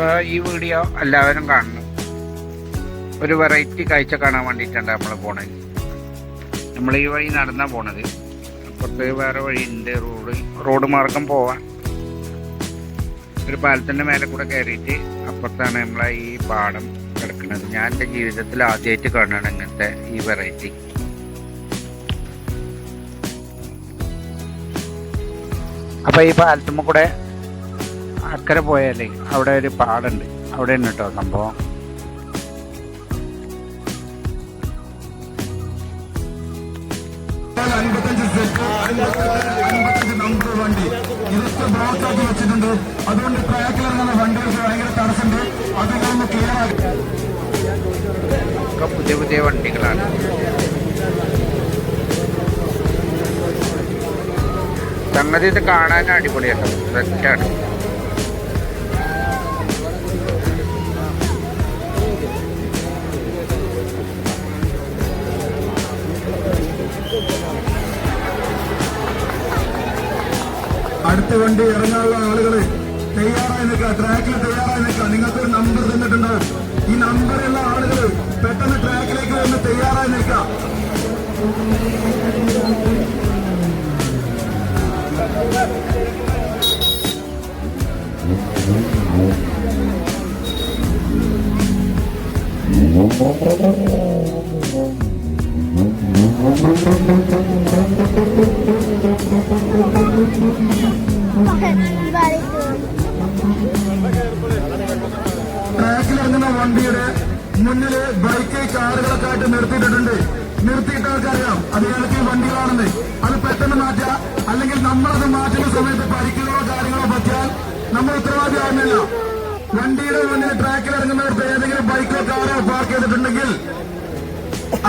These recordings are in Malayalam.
അപ്പോൾ ഈ വീഡിയോ എല്ലാവരും കാണണം. ഒരു വെറൈറ്റി കാഴ്ച കാണാൻ വേണ്ടിയിട്ടാണ് നമ്മൾ പോണത് നമ്മൾ ഈ വഴി നടന്നാ പോണത്. അപ്പുറത്ത് വേറെ വഴിയുണ്ട് റോഡ്. റോഡ് മാർഗം പോവാൻ. ഒരു പാലത്തിന്റെ മേലെ കൂടെ കയറിയിട്ട് അപ്പുറത്താണ് നമ്മളെ ഈ പാടം കിടക്കുന്നത്. ഞാൻ എന്റെ ജീവിതത്തിൽ ആദ്യമായിട്ട് കാണുകയാണ് ഇങ്ങനത്തെ ഈ വെറൈറ്റി അപ്പോൾ ഈ പാലത്തുമ്മ കൂടെ അക്കരെ പോയാലേ അവിടെ ഒരു പാടുണ്ട്. അവിടെ ഉണ്ട് കേട്ടോ സംഭവം. വെച്ചിട്ടുണ്ട് അതുകൊണ്ട് പുതിയ പുതിയ വണ്ടികളാണ്. സംഗതി ഇത് കാണാൻ അടിപൊളിയാണ് സെറ്റാണ് അടുത്ത വണ്ടി ഇറങ്ങാനുള്ള ആളുകൾ തയ്യാറായി നിൽക്കുക. ട്രാക്കിൽ തയ്യാറായി നിൽക്കുക. നിങ്ങൾക്ക് ഒരു നമ്പർ തന്നിട്ടുണ്ട്. ഈ നമ്പറുള്ള ആളുകൾ പെട്ടെന്ന് ട്രാക്കിലേക്ക് വന്ന് തയ്യാറായി നിൽക്കുക. ട്രാക്കിൽ ഇറങ്ങുന്ന വണ്ടിയുടെ മുന്നിൽ ബൈക്ക് കാറുകളൊക്കെ ആയിട്ട് നിർത്തിയിട്ടുണ്ട് നിർത്തിയിട്ടവർക്കറിയാം അത് ഏതൊക്കെ വണ്ടികളാണെന്ന്. അത് പെട്ടെന്ന് മാറ്റുക അല്ലെങ്കിൽ നമ്മളത് മാറ്റുന്ന സമയത്ത് പരിക്കുകളോ കാര്യങ്ങളോ പറ്റിയാൽ നമ്മൾ ഉത്തരവാദിയാവുന്നില്ല.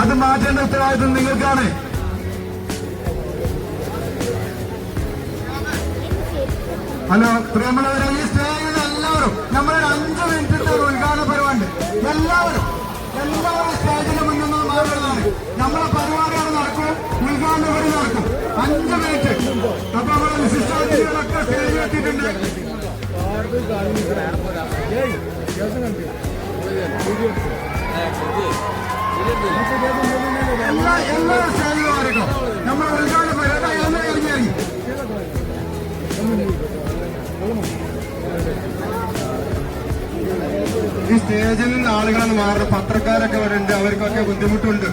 അത് മാറ്റേണ്ട ഉത്തരവാദിത്വം നിങ്ങൾക്കാണ്. ഹലോ പ്രിയമുള്ളവരെ ഈ സ്റ്റേജിൽ എല്ലാവരും നമ്മളൊരു അഞ്ച് മിനിറ്റിന്റെ ഒരു ഉദ്ഘാടന പരിപാടി. എല്ലാവരും എല്ലാവരും സ്റ്റേജിന് മുന്നിൽ നിന്ന് മാറുന്നതാണ് നമ്മളെ പരിപാടിയാണ് നടക്കും ഉദ്ഘാടന പരി നടക്കും അഞ്ച് മിനിറ്റ് അപ്പൊ നമ്മുടെ വിശിഷ്ടാതിഥികളൊക്കെ സ്റ്റേജിൽ എത്തിയിട്ടുണ്ട്. എല്ലാ എല്ലാ സ്റ്റേജിലും മാറിക്കും നമ്മുടെ ഉദ്ഘാടന പരിപാടി എല്ലാം ഇറങ്ങി ഇറങ്ങി ഈ സ്റ്റേജിൽ നിന്ന് ആളുകളൊന്ന് മാറുന്ന. പത്രക്കാരൊക്കെ ഇവിടെ ഉണ്ട്. അവർക്കൊക്കെ ബുദ്ധിമുട്ടുണ്ട്.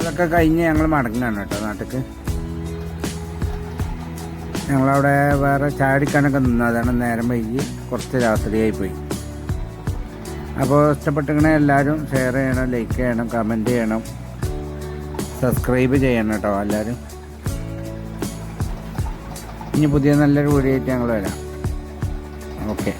അതൊക്കെ കഴിഞ്ഞ് ഞങ്ങൾ മടങ്ങാണ് കേട്ടോ നാട്ടിക്ക്. ഞങ്ങളവിടെ വേറെ ചാടിക്കാനൊക്കെ നിന്നു. അതാണ് നേരം വൈകി. കുറച്ച് രാത്രിയായി പോയി അപ്പോൾ ഇഷ്ടപ്പെട്ടിങ്ങനെ എല്ലാവരും ഷെയർ ചെയ്യണം ലൈക്ക് ചെയ്യണം കമന്റ് ചെയ്യണം. സബ്സ്ക്രൈബ് ചെയ്യണം കേട്ടോ എല്ലാവരും. ഇനി പുതിയ നല്ലൊരു വീഡിയോ ആയിട്ട് ഞങ്ങൾ വരാം. ഓക്കെ